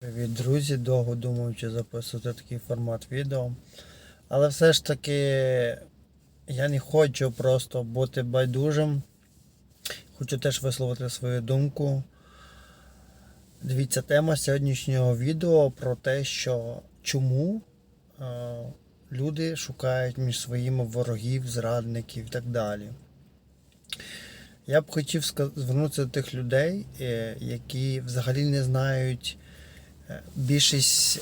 Привіт, друзі! Довго думав, чи записувати такий формат відео. Але все ж таки я не хочу просто бути байдужим. Хочу теж висловити свою думку. Дивіться, тема сьогоднішнього відео про те, що чому е, люди шукають між своїми ворогів, зрадників і так далі. Я б хотів звернутися до тих людей, е, які взагалі не знають. Більшість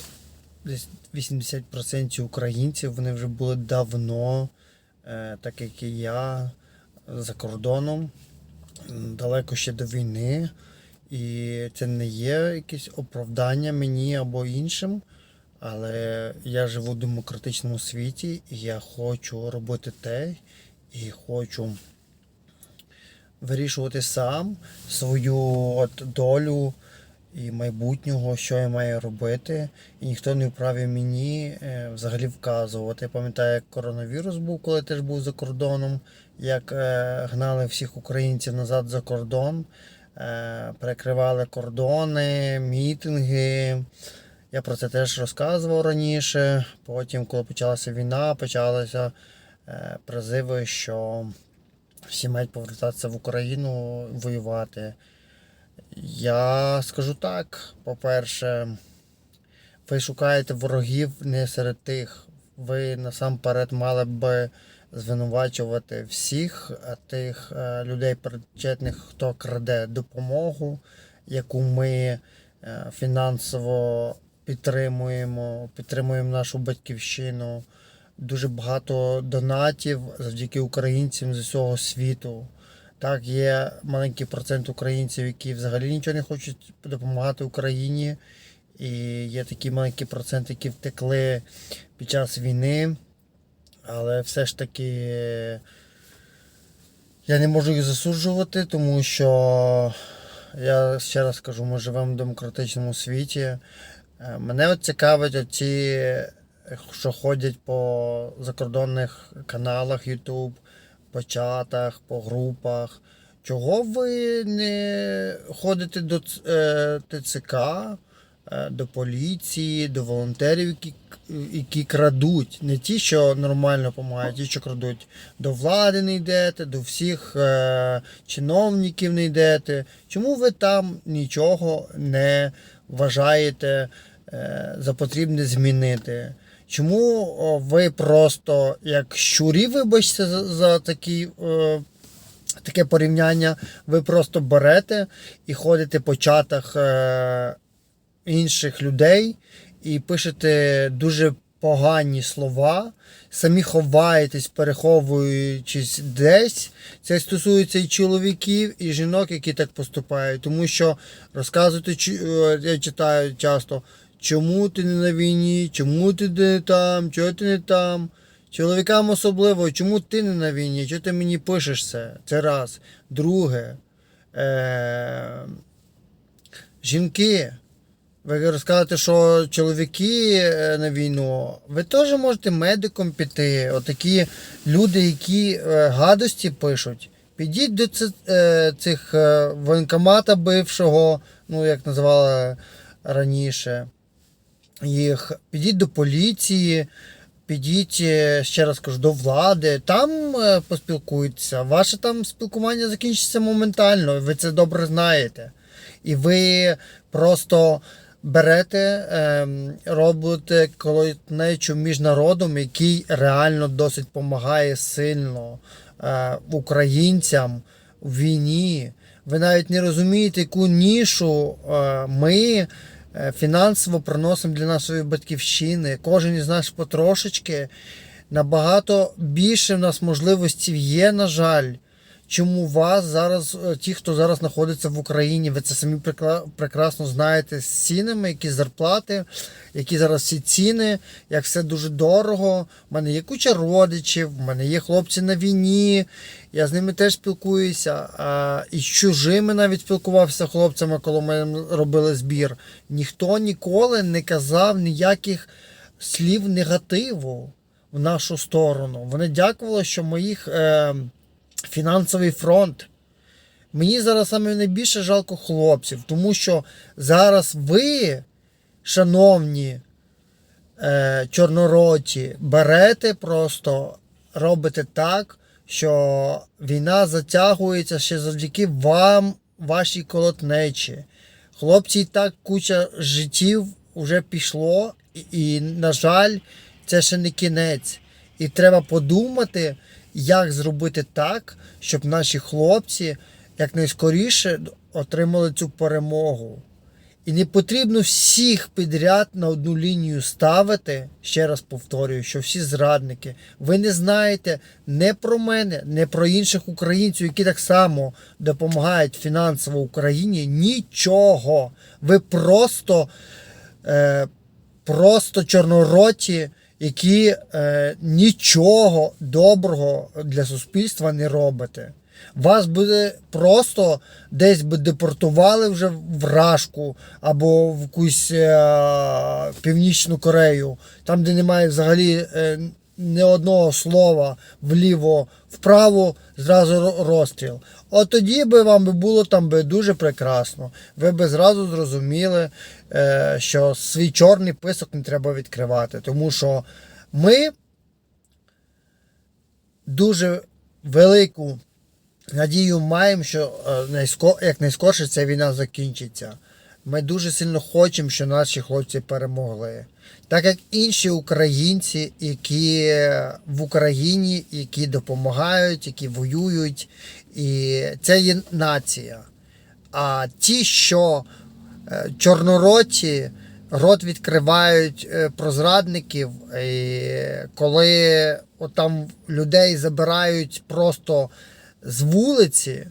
десь 80% українців вони вже були давно, е, так як і я, за кордоном, далеко ще до війни. І це не є якесь оправдання мені або іншим. Але я живу в демократичному світі, і я хочу робити те, і хочу вирішувати сам свою от долю і майбутнього, що я маю робити. І ніхто не вправі мені е, взагалі вказувати. Я пам'ятаю, як коронавірус був, коли теж був за кордоном, як е, гнали всіх українців назад за кордон, е, перекривали кордони, мітинги. Я про це теж розказував раніше. Потім, коли почалася війна, почалися призиви, що всі мають повертатися в Україну воювати. Я скажу так, по-перше, ви шукаєте ворогів не серед тих. Ви насамперед мали б звинувачувати всіх тих е, людей причетних, хто краде допомогу, яку ми е, фінансово підтримуємо, підтримуємо нашу батьківщину. Дуже багато донатів завдяки українцям з усього світу. Так, є маленький процент українців, які взагалі нічого не хочуть допомагати Україні. І є такий маленький процент, які втекли під час війни. Але все ж таки я не можу їх засуджувати, тому що я ще раз кажу, ми живемо в демократичному світі. Е, Мене от цікавить оці, що ходять по закордонних каналах YouTube, по чатах, по групах. Чого ви не ходите до е, ТЦК, е, до поліції, до волонтерів, які, які крадуть? Не ті, що нормально допомагають, ті, що крадуть. До влади не йдете, до всіх е, чиновників не йдете. Чому ви там нічого не вважаєте за потрібне змінити? Чому ви просто як щурі, вибачте за, за такі, е, таке порівняння, ви просто берете і ходите по чатах е, інших людей і пишете дуже погані слова, самі ховаєтесь, переховуючись десь. Це стосується і чоловіків, і жінок, які так поступають. Тому що розказуєте, я читаю часто. Чому ти не на війні? Чому ти не там? Чого ти не там? Чоловікам особливо, чому ти не на війні? Чого ти мені пишеш це? Це раз. Друге. Е- жінки. Ви розказуєте, що чоловіки е, на війну, ви теж можете медиком піти. Отакі люди, які е, гадості пишуть. Підіть до е, цих воєнкомата бившого, ну як називали раніше їх, підіть до поліції, підіть, е, ще раз кажу, до влади, там е, поспілкуйтеся. Ваше там спілкування закінчиться моментально, ви це добре знаєте. І ви просто берете, ем, робите колотнечу між народом, який реально досить допомагає сильно е, українцям у війні. Ви навіть не розумієте, яку нішу ми фінансово приносимо для нашої батьківщини. Кожен із нас потрошечки. Набагато більше в нас можливостей є, на жаль. Чому вас зараз, е, ті, хто зараз знаходиться в Україні, ви це самі прекрасно знаєте з цінами, які зарплати, які зараз всі ціни, як все дуже дорого. У мене є куча родичів, у мене є хлопці на війні, я з ними теж спілкуюся. А, і з чужими навіть спілкувався хлопцями, коли ми робили збір. Ніхто ніколи не казав ніяких слів негативу в нашу сторону. Вони дякували, що моїх. Е, фінансовий фронт. Мені зараз саме найбільше жалко хлопців, тому що зараз ви шановні е, чорнороті, берете просто, робите так, що війна затягується ще завдяки вам, вашій колотнечі. Хлопці, і так куча життів вже пішло, і, і, на жаль, це ще не кінець. І треба подумати, як зробити так, щоб наші хлопці якнайскоріше отримали цю перемогу. І не потрібно всіх підряд на одну лінію ставити. Ще раз повторюю, що всі зрадники. Ви не знаєте не про мене, не про інших українців, які так само допомагають фінансово Україні. Нічого. Ви просто, е, просто чорнороті, які е, нічого доброго для суспільства не робите. Вас буде просто десь би депортували вже в Рашку або в якусь е, Північну Корею, там, де немає взагалі е, ні одного слова вліво, вправо, зразу розстріл. От тоді би вам було там би дуже прекрасно. Ви би зразу зрозуміли, що свій чорний писок не треба відкривати, тому що ми дуже велику надію маємо, що е, найско- якнайскорше ця війна закінчиться. Ми дуже сильно хочемо, щоб наші хлопці перемогли. Так як інші українці, які в Україні, які допомагають, які воюють, і це є нація. А ті, що е, чорнороті рот відкривають е, про зрадників, і коли отам людей забирають просто з вулиці,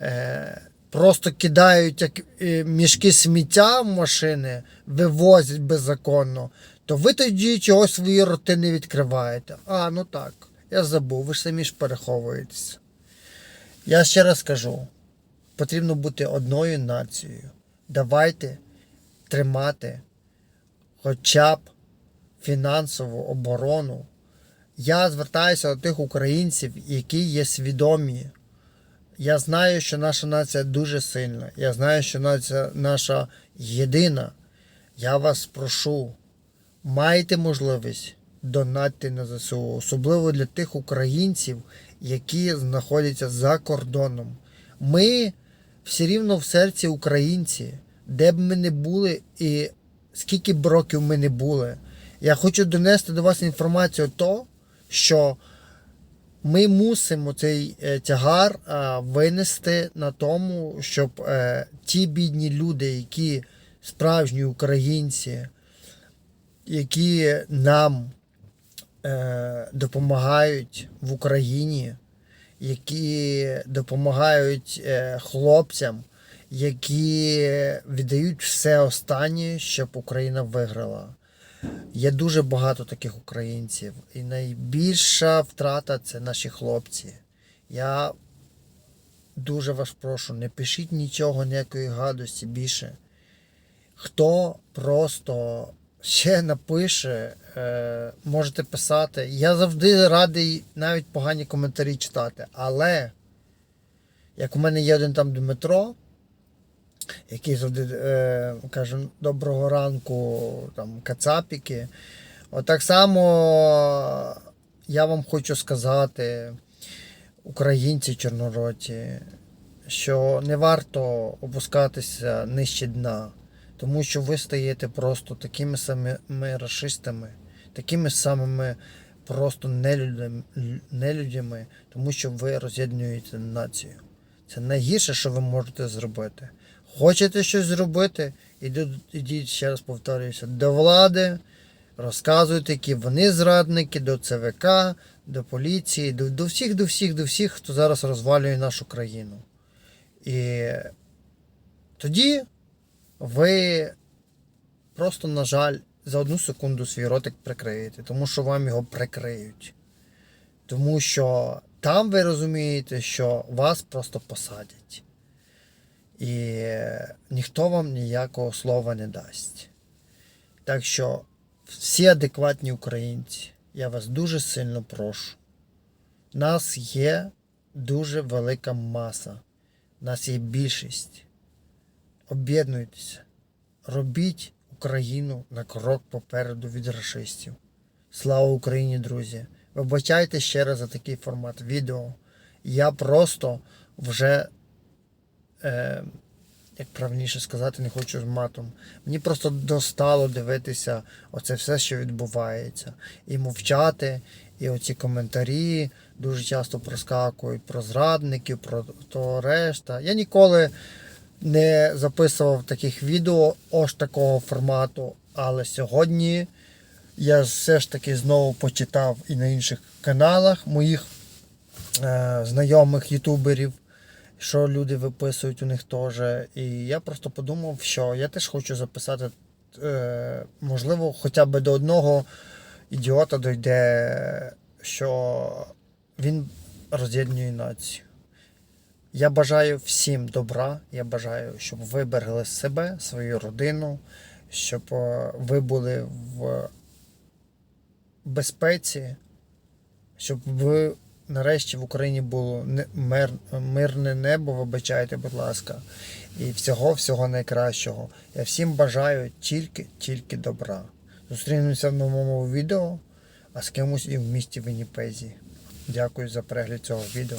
е, просто кидають як е, мішки сміття в машини, вивозять беззаконно, то ви тоді чогось свої роти не відкриваєте. А, ну так, я забув, ви ж самі ж переховуєтеся. Я ще раз кажу, потрібно бути одною нацією. Давайте тримати хоча б фінансову оборону. Я звертаюся до тих українців, які є свідомі. Я знаю, що наша нація дуже сильна. Я знаю, що нація наша єдина. Я вас прошу, майте можливість донатити на ЗСУ, особливо для тих українців, які знаходяться за кордоном. Ми все рівно в серці українці, де б ми не були і скільки б років ми не були. Я хочу донести до вас інформацію то, що ми мусимо цей е, тягар винести на тому, щоб е, ті бідні люди, які справжні українці, які нам е, допомагають в Україні, які допомагають е, хлопцям, які віддають все останнє, щоб Україна виграла. Є дуже багато таких українців, і найбільша втрата це наші хлопці. Я дуже вас прошу, не пишіть нічого, ніякої гадості більше. Хто просто ще напише, е, можете писати. Я завжди радий навіть погані коментарі читати. Але як у мене є один там Дмитро, який завжди е, каже доброго ранку, там кацапіки. От так само я вам хочу сказати, українці чорнороті, що не варто опускатися нижче дна, тому що ви стаєте просто такими самими расистами, такими самими просто нелюдями, нелюдями, тому що ви роз'єднуєте націю. Це найгірше, що ви можете зробити. Хочете щось зробити, ідіть, ще раз повторююся, до влади, розказуйте, які вони зрадники, до ЦВК, до поліції, до, до всіх, до всіх, до всіх, хто зараз розвалює нашу країну. І тоді ви просто, на жаль, за одну секунду свій ротик прикриєте, тому що вам його прикриють. Тому що там ви розумієте, що вас просто посадять. І ніхто вам ніякого слова не дасть. Так що всі адекватні українці, я вас дуже сильно прошу. Нас є дуже велика маса, нас є більшість. Об'єднуйтеся, робіть Україну на крок попереду від расистів. Слава Україні, друзі! Вибачайте ще раз за такий формат відео. Я просто вже, е, як правильніше сказати, не хочу з матом. Мені просто достало дивитися оце все, що відбувається. І мовчати, і оці коментарі дуже часто проскакують про зрадників, про то решта. Я ніколи не записував таких відео ось такого формату, але сьогодні я все ж таки знову почитав і на інших каналах моїх е, знайомих ютуберів, що люди виписують у них теж. І я просто подумав, що я теж хочу записати, е, можливо, хоча б до одного ідіота дойде, що він роз'єднує націю. Я бажаю всім добра. Я бажаю, щоб ви берегли себе, свою родину, щоб е, ви були в безпеці, щоб ви нарешті в Україні було мир, мирне небо, вибачайте, будь ласка, і всього всього найкращого. Я всім бажаю тільки, тільки добра. Зустрінемося в новому відео, а з кимось і в місті Вінніпезі. Дякую за перегляд цього відео.